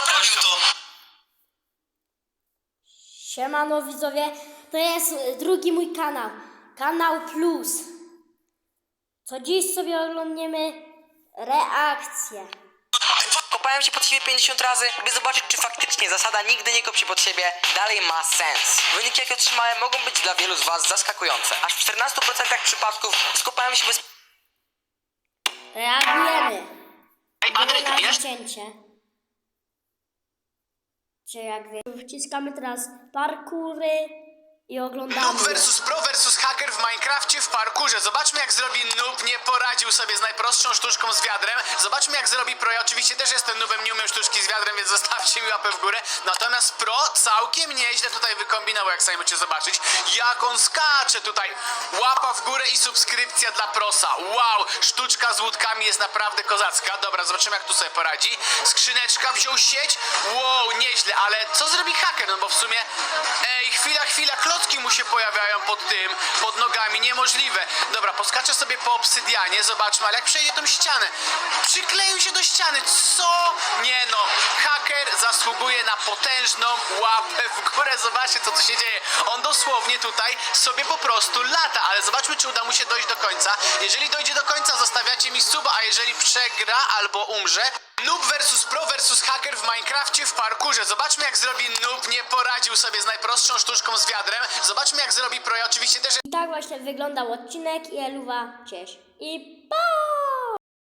naprawił to. Siemano widzowie, to jest y, drugi mój kanał, kanał Plus. Co dziś sobie oglądniemy reakcję. Kopałem się pod siebie 50 razy, by zobaczyć, czy faktycznie zasada nigdy nie kop się pod siebie dalej ma sens. Wyniki, jakie otrzymałem, mogą być dla wielu z Was zaskakujące. Aż w 14% przypadków skopałem się bez Reagujemy. Ej, Patryk, wiesz? cięcie. Czy jak wiesz, wciskamy teraz parkury i oglądamy. Noob versus pro versus hacker w Minecrafcie w parkurze. Zobaczmy jak zrobi noob, nie poradził sobie z najprostszą sztuczką z wiadrem. Zobaczmy jak zrobi pro. Ja oczywiście też jestem noobem, nie umiem sztuczki z wiadrem, więc zostawcie mi łapę w górę. Natomiast pro całkiem nieźle tutaj wykombinował, jak sami możecie zobaczyć. Jak on skacze tutaj. Łapa w górę i subskrypcja dla prosa. Wow, sztuczka z łódkami jest naprawdę kozacka. Dobra, zobaczymy jak tu sobie poradzi. Skrzyneczka, wziął sieć. Wow, nieźle, ale co zrobi haker? No bo w sumie, chwila, chwila, klocki mu się pojawiają pod tym, pod nogami, niemożliwe. Dobra, poskaczę sobie po obsydianie, zobaczmy, ale jak przejdzie tą ścianę, przykleił się do ściany, co? Nie no, haker zasługuje na potężną łapę w górę, zobaczcie co tu się dzieje. On dosłownie tutaj sobie po prostu lata, ale zobaczmy czy uda mu się dojść do końca. Jeżeli dojdzie do końca, zostawiacie mi suba, a jeżeli przegra albo umrze, Noob versus pro versus hacker w Minecrafcie w parkurze. Zobaczmy jak zrobi noob, nie poradził sobie z najprostszą sztuczką z wiadrem. Zobaczmy jak zrobi pro, ja oczywiście też I tak właśnie wyglądał odcinek i Eluwa cieś. I!